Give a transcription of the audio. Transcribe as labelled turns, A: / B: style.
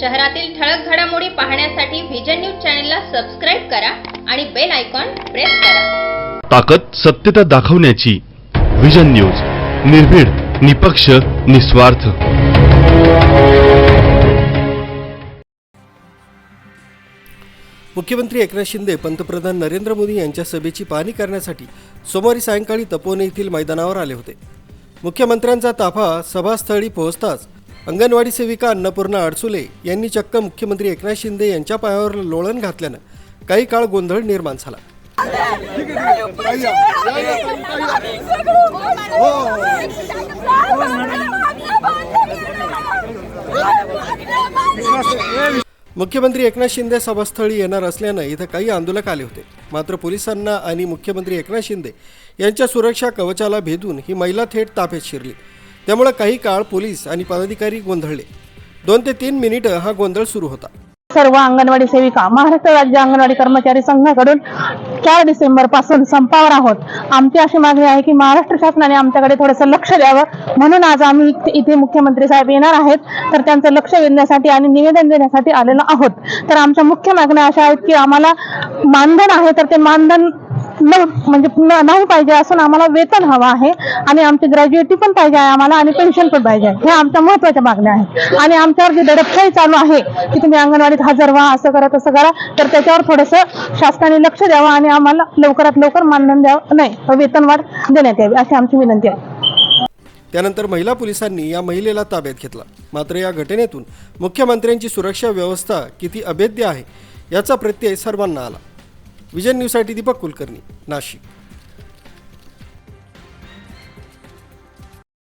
A: शहरातील ठळक घडामोडी पाहण्यासाठी व्हिजन न्यूज चॅनलला सबस्क्राईब करा आणि बेल आयकॉन प्रेस करा.
B: ताकद सत्यता दाखवण्याची विजन न्यूज निर्भीड निपक्ष निस्वार्थ.
C: मुख्यमंत्री एकनाथ शिंदे पंतप्रधान नरेंद्र मोदी यांच्या सभेची पाहणी करण्यासाठी सोमवारी सायंकाळी तपोवन येथील मैदानावर आले होते. मुख्यमंत्र्यांचा ताफा सभास्थळी पोहोचताच अंगणवाडी सेविका अन्नपूर्णा अडसुले यांनी चक्क मुख्यमंत्री एकनाथ शिंदे यांच्या पायावर लोळण घातल्यानं काही काळ गोंधळ निर्माण झाला. मुख्यमंत्री एकनाथ शिंदे सभास्थळी येणार असल्यानं इथं काही आंदोलक आले होते. मात्र पोलिसांना आणि मुख्यमंत्री एकनाथ शिंदे यांच्या सुरक्षा कवचाला भेदून ही महिला थेट ताफेत शिरली. त्यामुळे काही काळ पोलीस आणि पदाधिकारी गोंधळले. दोन ते तीन मिनिटं हा गोंधळ सुरू होता.
D: सर्व अंगणवाडी सेविका महाराष्ट्र राज्य अंगणवाडी कर्मचारी संघाकडून चार डिसेंबरपासून संपावर आहोत. आमची अशी मागणी आहे की महाराष्ट्र शासनाने आमच्याकडे थोडंसं लक्ष द्यावं. म्हणून आज आम्ही इथे- इथे मुख्यमंत्री साहेब येणार आहेत. तर त्यांचं लक्ष वेधण्यासाठी आणि निवेदन देण्यासाठी आलेलो आहोत. तर आमच्या मुख्य मागण्या अशा आहेत की आम्हाला मानधन आहे तर ते मानधन म्हणजे नाही पाहिजे असून आम्हाला वेतन हवं आहे. आणि आमची ग्रॅज्युएटी पण पाहिजे आहे आम्हाला आणि पेन्शन पण पाहिजे आहे. हे आमच्या महत्त्वाच्या मागण्या आहेत. आणि आमच्यावर जी दडपशाही चालू आहे की तुम्ही अंगणवाडीत हजर व्हा असं करा तसं करा तर त्याच्यावर थोडंसं शासनाने लक्ष द्यावं आणि आम्हाला लवकरात लवकर मानधन द्यावं. नाही वेतनवाढ देण्यात यावी अशी आमची विनंती आहे.
C: त्यानंतर महिला पोलिसांनी या महिलेला ताब्यात घेतला. मात्र या घटनेतून मुख्यमंत्र्यांची सुरक्षा व्यवस्था किती अभेद्य आहे याचा प्रत्यय सर्वांना आला. विजन न्यूजसाठी दीपक कुलकर्णी नाशिक.